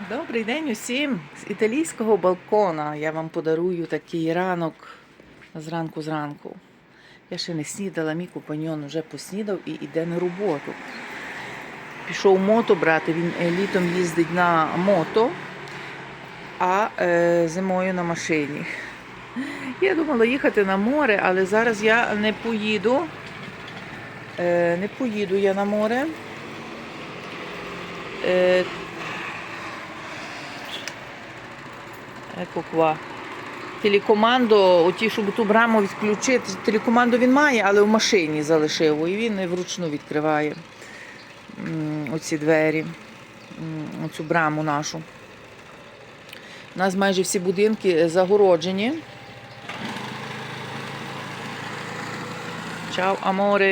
Добрий день усім з італійського балкона. Я вам подарую такий ранок зранку зранку. Я ще не снідала, мій компаньон вже поснідав і йде на роботу. Пішов мото брати, він е, літом їздить на мото, а е, зимою на машині. Я думала їхати на море, але зараз я не поїду. Е, не поїду я на море. Е, Qua. Телекоманду, оті, щоб ту браму відключити, телекоманду він має, але в машині залишив. І він вручну відкриває оці двері, оцю браму нашу. У нас майже всі будинки загороджені. Чао, аморе!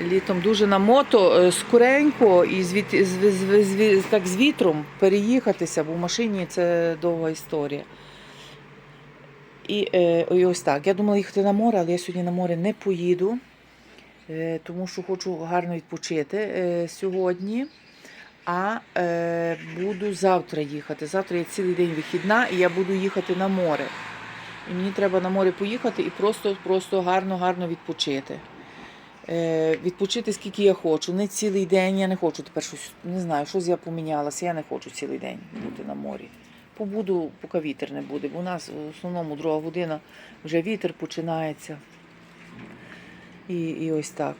Літом дуже на мото е, скоренько і з, віт- з, з, з, так з вітром переїхатися, бо в машині це довга історія. І, е, і ось так. Я думала їхати на море, але я сьогодні на море не поїду, е, тому що хочу гарно відпочити е, сьогодні. А е, буду завтра їхати. Завтра є цілий день вихідна, і я буду їхати на море. І мені треба на море поїхати і просто, просто гарно, гарно відпочити. Е, відпочити скільки я хочу. Не цілий день я не хочу тепер щось, не знаю, щось я помінялася. Я не хочу цілий день бути на морі. Побуду, поки вітер не буде, бо у нас в основному друга година вже вітер починається. І, і ось так.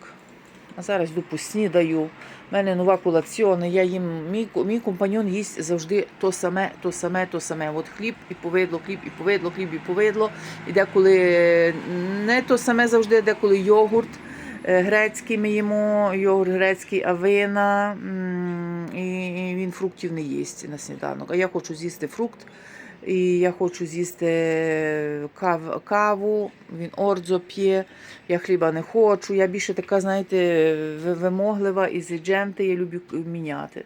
А зараз йду поснідаю. У мене нова колекціона. Я їм, мій, мій компаньон їсть завжди то саме, то саме, то саме. От хліб і повидло, хліб і повидло, хліб і повидло. І деколи не то саме завжди, деколи йогурт. Е, Грецький ми їмо, йогурт грецький, авина, і він фруктів не їсть на сніданок. А я хочу з'їсти фрукт, і я хочу з'їсти кав, каву, він ордзо п'є, я хліба не хочу. Я більше така, знаєте, вимоглива і зідженти, я люблю міняти.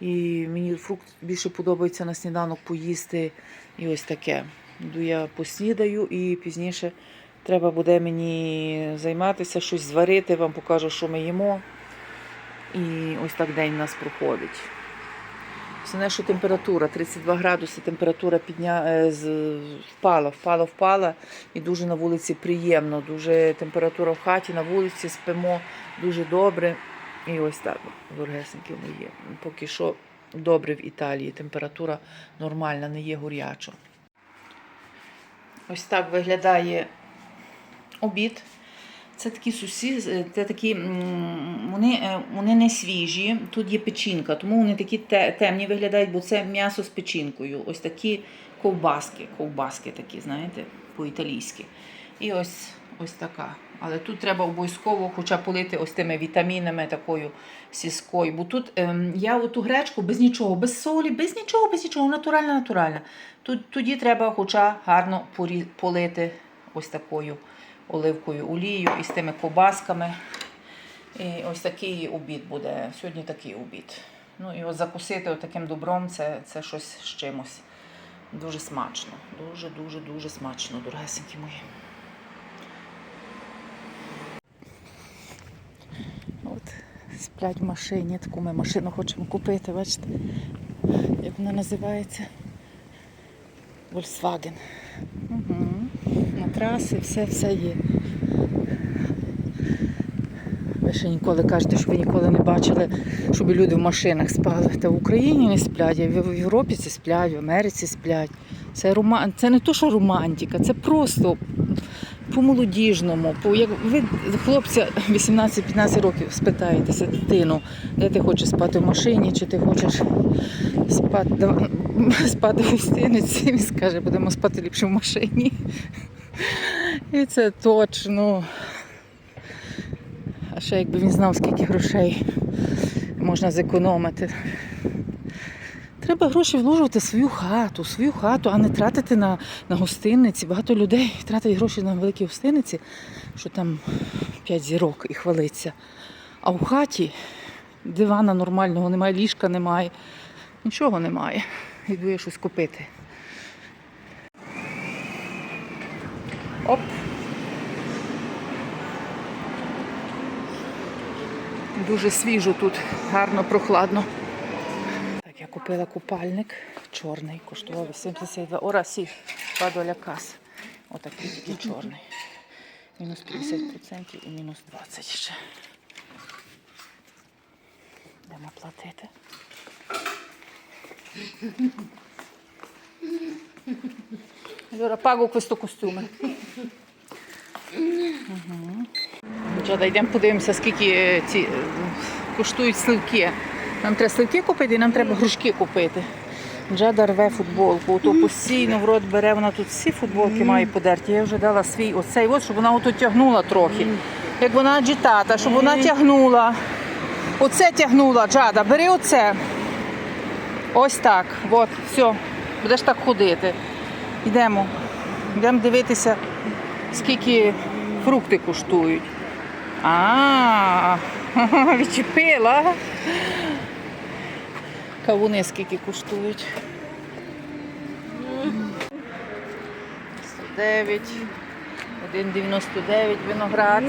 І мені фрукт більше подобається на сніданок поїсти. І ось таке. Йду я поснідаю і пізніше треба буде мені займатися, щось зварити, вам покажу, що ми їмо. І ось так день у нас проходить. Основне, що температура 32 градуси, температура підня... е, впала, впала, впала. І дуже на вулиці приємно. Дуже температура в хаті, на вулиці спимо дуже добре. І ось так, дорогесенькі мої. Поки що добре в Італії. Температура нормальна, не є горячо. Ось так виглядає обід. Це такі сусі, це такі, вони, е, вони не свіжі. Тут є печінка, тому вони такі темні виглядають, бо це м'ясо з печінкою. Ось такі ковбаски, ковбаски такі, знаєте, по-італійськи. І ось, ось така. Але тут треба обов'язково хоча полити ось тими вітамінами, такою сіскою. Бо тут ем, я оту гречку без нічого, без солі, без нічого, без нічого, натуральна, натуральна. Тут, тоді треба хоча гарно полити ось такою оливкою олією і з тими кобасками. І ось такий обід буде. Сьогодні такий обід. Ну і от закусити таким добром це, це щось з чимось. Дуже смачно. Дуже, дуже, дуже смачно, дорогесенькі мої. От, сплять в машині. Таку ми машину хочемо купити, бачите, як вона називається? Volkswagen. Угу. Матраси, все, все є. Ви ще ніколи кажете, що ви ніколи не бачили, щоб люди в машинах спали. Та в Україні не сплять, а в Європі це сплять, в Америці сплять. Це, роман... це не то, що романтика, це просто по-молодіжному. По... Як ви хлопця 18-15 років спитаєтеся дитину, де ти хочеш спати в машині, чи ти хочеш спати, спати в гостиниці, він скаже, будемо спати ліпше в машині. І це точно. А ще якби він знав, скільки грошей можна зекономити. Треба гроші вложувати в свою хату, свою хату, а не тратити на, на гостиниці. Багато людей тратять гроші на великі гостиниці, що там 5 зірок і хвалиться. А в хаті дивана нормального немає, ліжка немає, нічого немає. Йду я щось купити. Оп. Дуже свіжо тут, гарно, прохладно. Так, я купила купальник чорний, коштував 82 ора сі, два доля кас. Отакий тільки чорний. Мінус 50% і мінус 20 ще. Йдемо платити. Allora pago questo costume. Угу. Йдемо подивимося, скільки ці е, коштують сливки. Нам треба сливки купити і нам треба грушки купити. Джада рве футболку, ото постійно в рот бере, вона тут всі футболки має подерті. Я вже дала свій оцей, от, щоб вона ото тягнула трохи. Як вона аджитата, щоб вона тягнула. Оце тягнула, Джада, бери оце. Ось так. От, все. Будеш так ходити. Йдемо. Йдемо дивитися, скільки фрукти коштують. А, відчепила. Кавуни скільки коштують. 109, 1,99 виноград.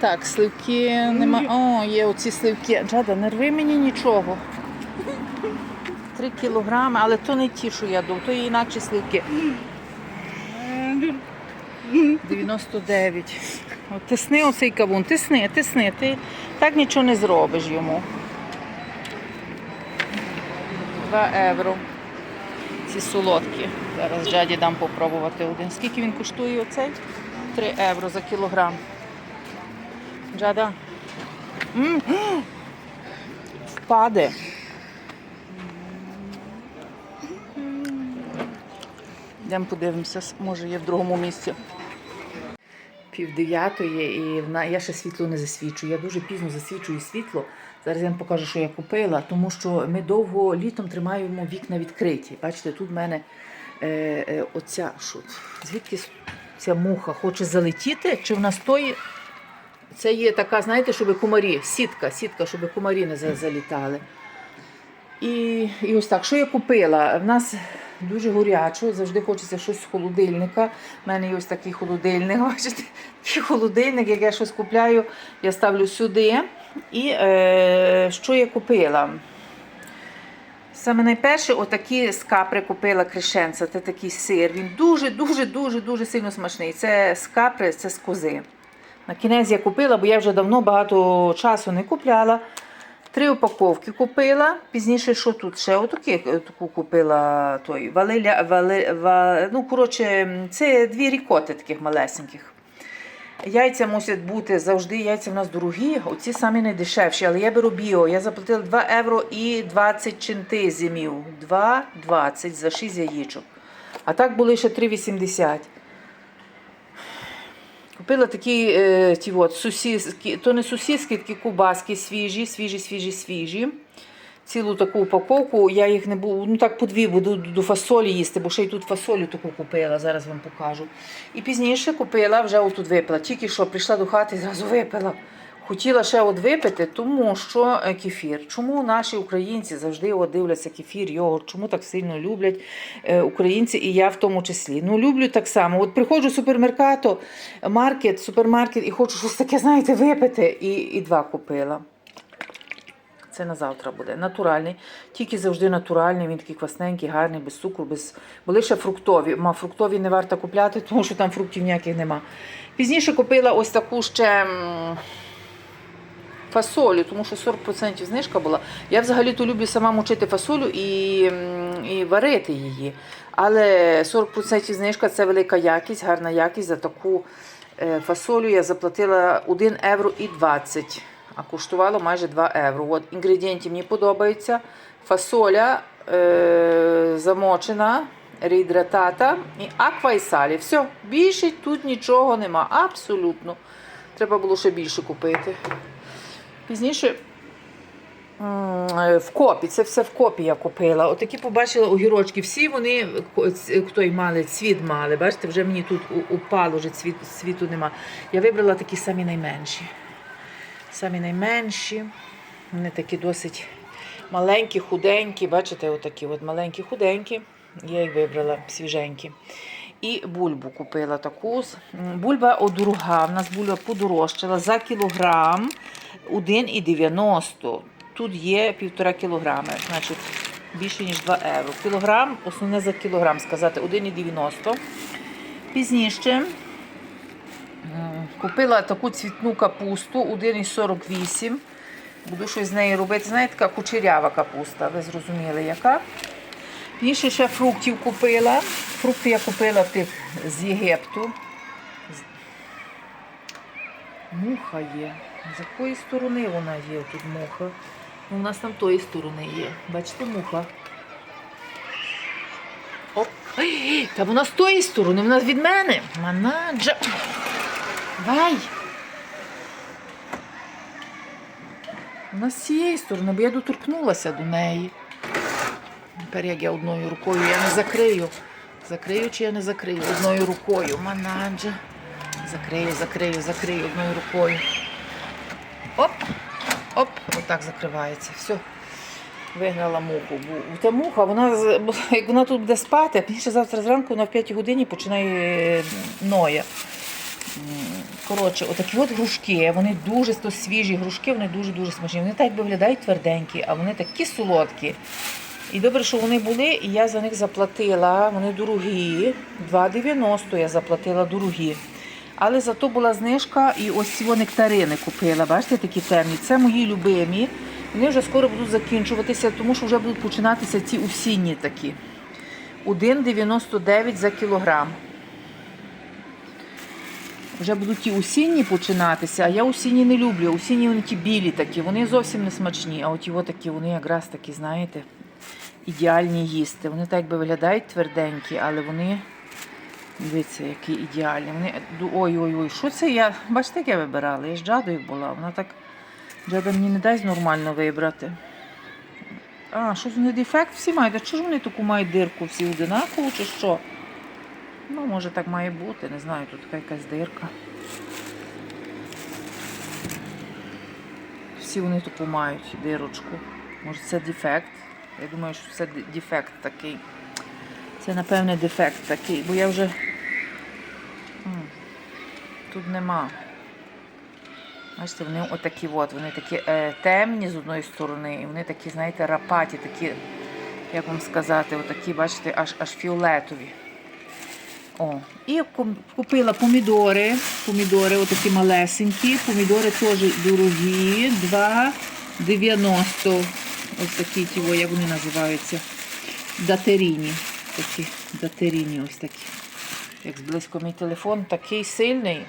Так, сливки нема. О, є оці сливки. Джада, не рви мені нічого. 3 кілограми, але то не ті, що я думаю, то є інакші сливки. 99. От тисни оцей кавун, тисни, тисни. Ти так нічого не зробиш йому. 2 євро. Ці солодкі. Зараз джаді дам попробувати один. Скільки він коштує оцей? 3 євро за кілограм. Джада. М, Впаде. Йдемо подивимося, може є в другому місці. Пів дев'ятої, і я ще світло не засвічую. Я дуже пізно засвічую світло. Зараз я вам покажу, що я купила, тому що ми довго літом тримаємо вікна відкриті. Бачите, тут в мене е, е, оця що, звідки ця муха хоче залетіти, чи вона стоїть. Це є така, знаєте, щоб комарі, сітка, сітка, щоб комарі не залітали. І, і ось так, що я купила? В нас дуже горячо, завжди хочеться щось з холодильника. У мене є ось такий холодильник. Бачите, такий холодильник, як я щось купляю, я ставлю сюди. І е, що я купила? Саме найперше, отакі з капри купила кришенца. Це такий сир. Він дуже, дуже, дуже, дуже сильно смачний. Це з капри, це з кози. На кінець я купила, бо я вже давно багато часу не купляла. Три упаковки купила. Пізніше, що тут ще отакі, таку купила той валиля, вали, ва, ну, коротше, це дві рікоти таких малесеньких. Яйця мусять бути завжди, яйця в нас дорогі, оці самі найдешевші, але я беру біо. Я заплатила 2 євро і 20 чинти зимів. 2,20 за 6 яєчок. А так були ще 3,80. Купила такі е, ті от, сусіски, то не сусіски, такі кубаски свіжі, свіжі, свіжі, свіжі. Цілу таку упаковку, я їх не буду, ну так по дві буду до фасолі їсти, бо ще й тут фасолю таку купила, зараз вам покажу. І пізніше купила, вже отут випила. Тільки що прийшла до хати і зразу випила. Хотіла ще от випити, тому що е, кефір. Чому наші українці завжди от дивляться кефір, йогурт, чому так сильно люблять е, українці, і я в тому числі. Ну, люблю так само. От приходжу в супермеркато, маркет, супермаркет і хочу щось таке, знаєте, випити. І, і два купила. Це на завтра буде. Натуральний. Тільки завжди натуральний, він такий квасненький, гарний, без цукру, без. Були ще фруктові. Ма фруктові не варто купляти, тому що там фруктів ніяких нема. Пізніше купила ось таку ще фасолю, тому що 40% знижка була. Я взагалі-то люблю сама мочити фасолю і, і варити її. Але 40% знижка це велика якість, гарна якість. За таку е, фасолю я заплатила 1 євро і 20 а коштувало майже 2 євро. От інгредієнти мені подобаються. Фасоля е, замочена, реідратата і аква і салі. Все, більше тут нічого нема. Абсолютно. Треба було ще більше купити. Пізніше в копі, це все в копі я купила. Отакі побачила огірочки. Всі вони, хто й мали, цвіт мали. Бачите, вже мені тут упало, вже цвіт, цвіту нема. Я вибрала такі самі найменші. Самі найменші. Вони такі досить маленькі, худенькі. Бачите, отакі от маленькі, худенькі. Я їх вибрала свіженькі. І бульбу купила таку. Бульба одруга. У нас бульба подорожчала за кілограм 1,90. Тут є півтора кілограми, значить більше ніж 2 євро. Кілограм, основне за кілограм сказати, 1,90. Пізніше купила таку цвітну капусту 1,48. Буду щось з нею робити. Знаєте, така кучерява капуста, ви зрозуміли, яка. Пізніше ще фруктів купила. Фрукти я купила тих з Єгипту. Муха є. З якої сторони вона є тут муха? Ну, у нас там тої сторони є. Бачите, муха. Оп. Ой, Та вона з тої сторони, вона від мене. Манаджа. Вай. Вона з цієї сторони, бо я доторкнулася до неї. Тепер як я одною рукою, я не закрию. Закрию чи я не закрию? Одною рукою. Манаджа. Закрию, закрию, закрию одною рукою. Оп, оп, отак закривається. Все. Вигнала муху. Та муха, вона, як вона тут буде спати, а завтра зранку вона в 5 годині починає ноя. Коротше, отакі от грушки, вони дуже то свіжі грушки, вони дуже-дуже смачні. Вони так виглядають тверденькі, а вони такі солодкі. І добре, що вони були, і я за них заплатила. Вони дорогі. 2,90 я заплатила дорогі. Але зато була знижка і ось ці нектарини купила. Бачите, такі темні. Це мої любимі. Вони вже скоро будуть закінчуватися, тому що вже будуть починатися ці осінні такі. 1,99 за кілограм. Вже будуть ті осінні починатися, а я осінні не люблю. Осінні вони ті білі такі, вони зовсім не смачні. А от такі, вони якраз такі, знаєте, ідеальні їсти. Вони так якби виглядають тверденькі, але вони, дивіться, які ідеальні. Вони, ой-ой-ой, що це я? Бачите, як я вибирала? Я ж джадою була. Вона так, джада мені не дасть нормально вибрати. А, що вони дефект всі мають? А чого ж вони таку мають дирку всі одинакову чи що? Ну, може так має бути, не знаю, тут така якась дирка. Всі вони таку мають дирочку. Може це дефект. Я думаю, що це дефект такий. Це, напевне, дефект такий, бо я вже. Тут нема. Бачите, вони отакі от, вони такі е, темні з одної сторони, і вони такі, знаєте, рапаті, такі, як вам сказати, отакі, бачите, аж, аж фіолетові. О, і купила помідори. Помідори отакі малесенькі. Помідори теж дорогі. 2,90. Ось такі ті, як вони називаються. Датеріні. Такі датеріні ось такі. Як зблизько мій телефон такий сильний.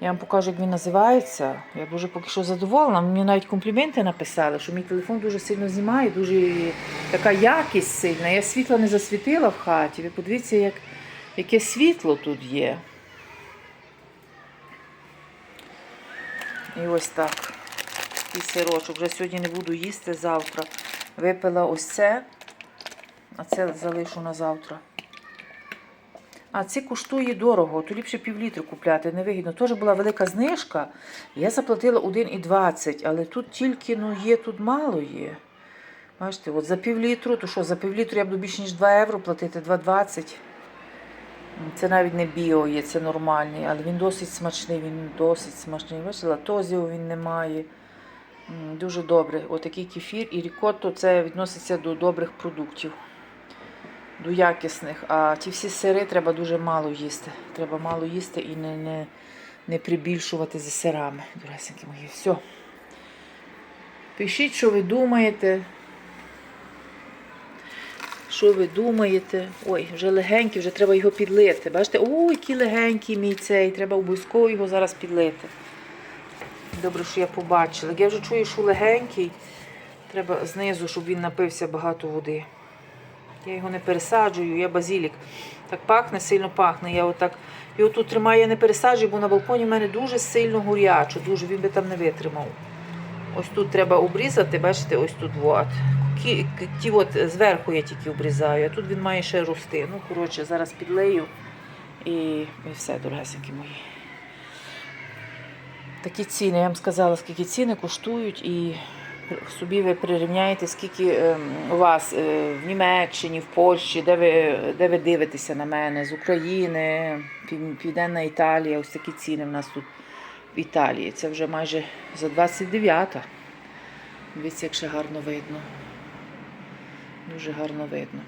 Я вам покажу, як він називається. Я дуже поки що задоволена. Мені навіть компліменти написали, що мій телефон дуже сильно знімає, дуже така якість сильна. Я світла не засвітила в хаті. Ви подивіться, як, яке світло тут є. І ось так. І сирочок. Вже сьогодні не буду їсти завтра. Випила ось це, а це залишу на завтра. А ці коштує дорого, то ліпше півлітри купляти, невигідно. Теж була велика знижка. Я заплатила 1,20, але тут тільки ну, є, тут мало є. Бачите, от за півлітру, то що, за півлітру я буду більше, ніж 2 євро платити, 2,20. Це навіть не біо є, це нормальний, але він досить смачний, він досить смачний. Бачите, латозіо він не має. Дуже добре. Отакий кефір і рікотто це відноситься до добрих продуктів до якісних. А ті всі сири треба дуже мало їсти. Треба мало їсти і не, не, не прибільшувати за сирами. Доресенькі мої. Все. Пишіть, що ви думаєте. Що ви думаєте? Ой, вже легенький, вже треба його підлити. Бачите, ой, який легенький мій цей. Треба обов'язково його зараз підлити. Добре, що я побачила. Я вже чую, що легенький. Треба знизу, щоб він напився багато води. Я його не пересаджую, я базілік. Так пахне, сильно пахне. Я отак його тут тримаю, я не пересаджую, бо на балконі в мене дуже сильно горячо, дуже він би там не витримав. Ось тут треба обрізати, бачите, ось тут от. Ті от зверху я тільки обрізаю, а тут він має ще рости. Ну, коротше, зараз підлею і, і все, дорогесенькі мої. Такі ціни, я вам сказала, скільки ціни коштують і собі ви прирівняєте, скільки ем, у вас е, в Німеччині, в Польщі, де ви, де ви дивитеся на мене, з України, Південна Італія, ось такі ціни в нас тут в Італії. Це вже майже за 29-та. Дивіться, як ще гарно видно. Дуже гарно видно.